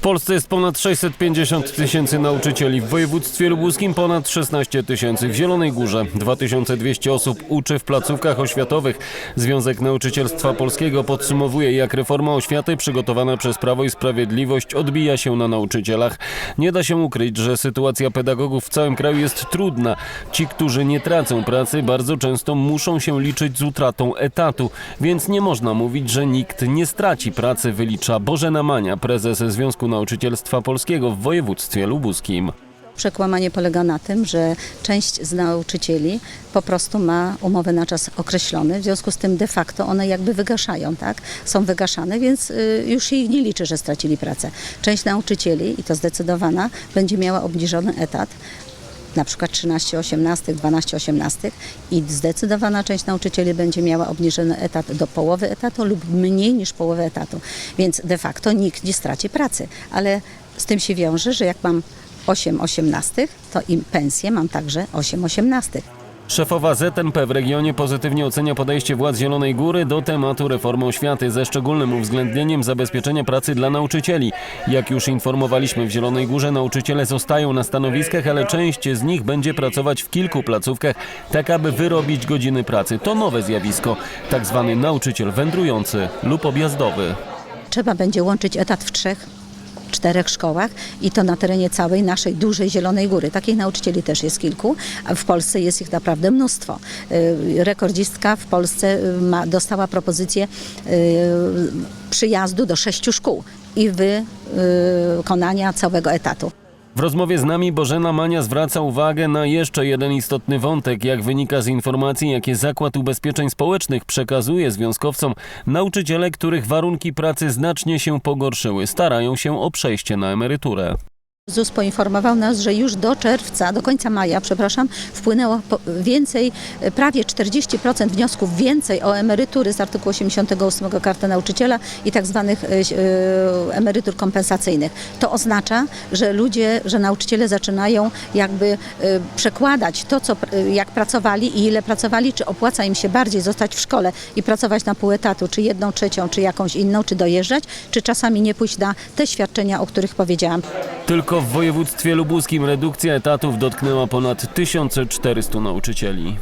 W Polsce jest ponad 650 tysięcy nauczycieli, w województwie lubuskim ponad 16 tysięcy, w Zielonej Górze 2200 osób uczy w placówkach oświatowych. Związek Nauczycielstwa Polskiego podsumowuje, jak reforma oświaty przygotowana przez Prawo i Sprawiedliwość odbija się na nauczycielach. Nie da się ukryć, że sytuacja pedagogów w całym kraju jest trudna. Ci, którzy nie tracą pracy, bardzo często muszą się liczyć z utratą etatu, więc nie można mówić, że nikt nie straci pracy, wylicza Bożena Mania, prezes Związku Nauczycielstwa Polskiego w województwie lubuskim. Przekłamanie polega na tym, że część z nauczycieli po prostu ma umowę na czas określony, w związku z tym de facto one jakby wygaszają, tak? Są wygaszane, więc y, już się ich nie liczy, że stracili pracę. Część nauczycieli, i to zdecydowana, będzie miała obniżony etat, na przykład 13 18, 12 18 i zdecydowana część nauczycieli będzie miała obniżony etat do połowy etatu lub mniej niż połowę etatu. Więc de facto nikt nie straci pracy, ale z tym się wiąże, że jak mam 8 18, to im pensję mam także 8 18. Szefowa ZNP w regionie pozytywnie ocenia podejście władz Zielonej Góry do tematu reformy oświaty ze szczególnym uwzględnieniem zabezpieczenia pracy dla nauczycieli. Jak już informowaliśmy w Zielonej Górze, nauczyciele zostają na stanowiskach, ale część z nich będzie pracować w kilku placówkach, tak aby wyrobić godziny pracy. To nowe zjawisko, tak zwany nauczyciel wędrujący lub objazdowy. Trzeba będzie łączyć etat w trzech czterech szkołach i to na terenie całej naszej dużej Zielonej Góry. Takich nauczycieli też jest kilku, a w Polsce jest ich naprawdę mnóstwo. Y, Rekordzistka w Polsce y, ma, dostała propozycję y, przyjazdu do sześciu szkół i wykonania całego etatu. W rozmowie z nami Bożena Mania zwraca uwagę na jeszcze jeden istotny wątek. Jak wynika z informacji, jakie Zakład Ubezpieczeń Społecznych przekazuje związkowcom, nauczyciele, których warunki pracy znacznie się pogorszyły, starają się o przejście na emeryturę. ZUS poinformował nas, że już do czerwca, do końca maja, przepraszam, wpłynęło więcej, e, prawie 40% wniosków więcej o emerytury z artykułu 88 Karty Nauczyciela i tak zwanych e, e, emerytur kompensacyjnych. To oznacza, że ludzie, że nauczyciele zaczynają jakby przekładać to, co, jak pracowali i ile pracowali, czy opłaca im się bardziej zostać w szkole i pracować na pół etatu, czy jedną trzecią, czy jakąś inną, czy dojeżdżać, czy czasami nie pójść na te świadczenia, o których powiedziałam. W województwie lubuskim redukcja etatów dotknęła ponad 1400 nauczycieli.